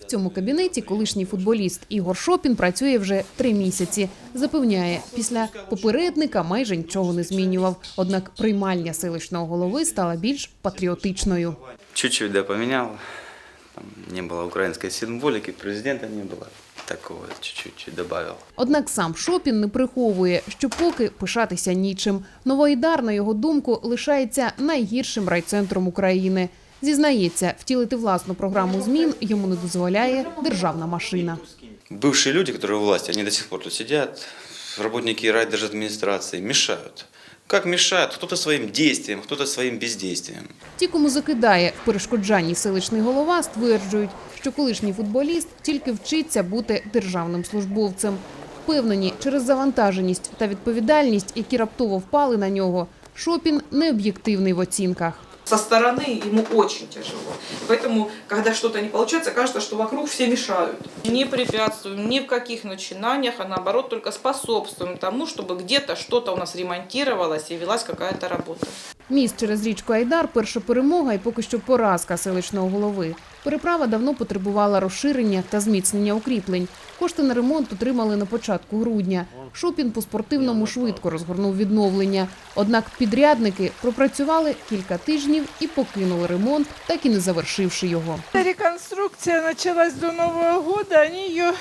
В цьому кабінеті колишній футболіст Ігор Шопін працює вже три місяці. Запевняє, після попередника майже нічого не змінював. Однак приймальня селищного голови стала більш патріотичною. Чуть-чуть, да, поменял. Там не было украинской символики, президента не было. Такого чуть-чуть добавил. Однак сам Шопін не приховує, що поки пишатися нічим. Новоайдар, на його думку, лишається найгіршим райцентром України. Зізнається, втілити власну програму змін йому не дозволяє державна машина. Бывшие люди, которые у власти, они до сих пор тут сидят, работники райдержадминистрации, мешают. Как мешают? Кто-то своим действием, кто-то своим бездействием. Ті, кому закидає в перешкоджанні селищний голова, стверджують, що колишній футболіст тільки вчиться бути державним службовцем. Впевнені, через завантаженість та відповідальність, які раптово впали на нього, Шопін необ'єктивний в оцінках. Со стороны ему очень тяжело. Поэтому, когда что-то не получается, кажется, что вокруг все мешают. Не препятствуем ни в каких начинаниях, а наоборот только способствуем тому, чтобы где-то что-то у нас ремонтировалось и велась какая-то работа. Міст через річку Айдар перша перемога і поки що поразка селищного голови. Переправа давно потребувала розширення та зміцнення укріплень. Кошти на ремонт отримали на початку грудня. Шопін по спортивному швидко розгорнув відновлення. Однак підрядники пропрацювали кілька тижнів і покинули ремонт, так і не завершивши його. Реконструкция началась до Нового года, они ее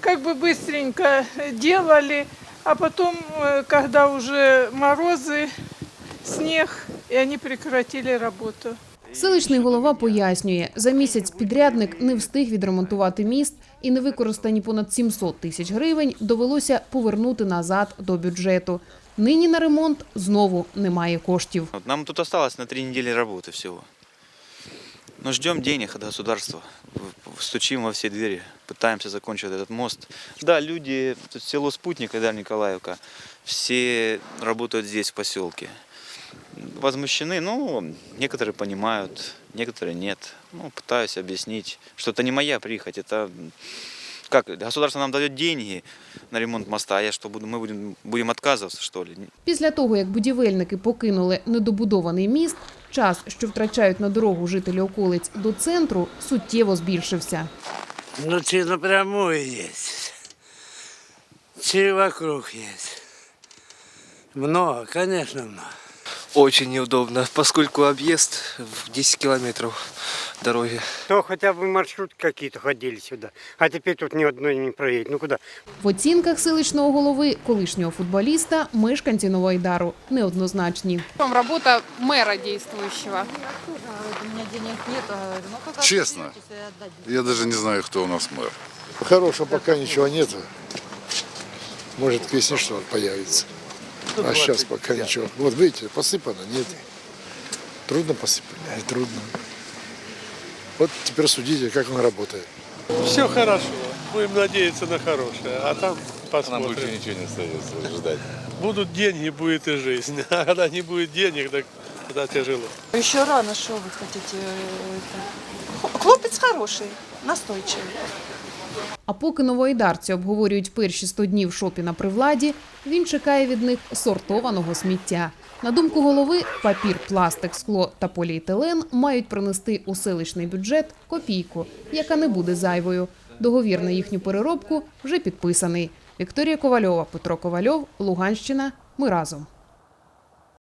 как бы быстренько делали, а потом, э, когда уже морозы, снег, и они прекратили работу. Селищний голова пояснює, за місяць підрядник не встиг відремонтувати міст і невикористані понад 700 тисяч гривень довелося повернути назад до бюджету. Нині на ремонт знову немає коштів. Вот нам тут осталось на три недели работы всего. Но ждем денег от государства. В- Стучим во все двери, пытаемся закончить этот мост. Да, люди, тут село Спутник, Айдар Николаевка, все работают здесь, в поселке. Возмущены, ну, некоторые понимают, некоторые нет. Ну, пытаюсь объяснить, что это не моя прихоть, это м, как государство нам дает деньги на ремонт моста, а я что буду, мы будем, будем отказываться, что ли? Після того, як будівельники покинули недобудований міст, час, що втрачають на дорогу жителі околиць до центру, суттєво збільшився. Ну, чи напрямую есть, чи вокруг есть. Много, конечно, много. Очень неудобно, поскольку объезд в 10 километров дороги. То хотя бы маршрут какие-то ходили сюда. А теперь тут ни одной не проедет. Ну куда? В оцінках селищного голови, колишнього футболіста, мешканці Новоайдару неоднозначні. Потом работа мэра действующего. Честно, я даже не знаю, кто у нас мэр. Хорошего пока ничего нет. Может, к весне что-то появится. А сейчас пока ничего. Вот видите, посыпано, нет. Трудно посыпать, э, трудно. Вот теперь судите, как он работает. Все хорошо, будем надеяться на хорошее, а там посмотрим. ничего не остается ждать. Будут деньги, будет и жизнь, а когда не будет денег, так тогда тяжело. Еще рано, что вы хотите? Хлопец хороший, настойчивый. А поки новоайдарці обговорюють перші 100 днів Шопіна при владі, він чекає від них сортованого сміття. На думку голови, папір, пластик, скло та поліетилен мають принести у селищний бюджет копійку, яка не буде зайвою. Договір на їхню переробку вже підписаний. Вікторія Ковальова, Петро Ковальов, Луганщина. Ми разом.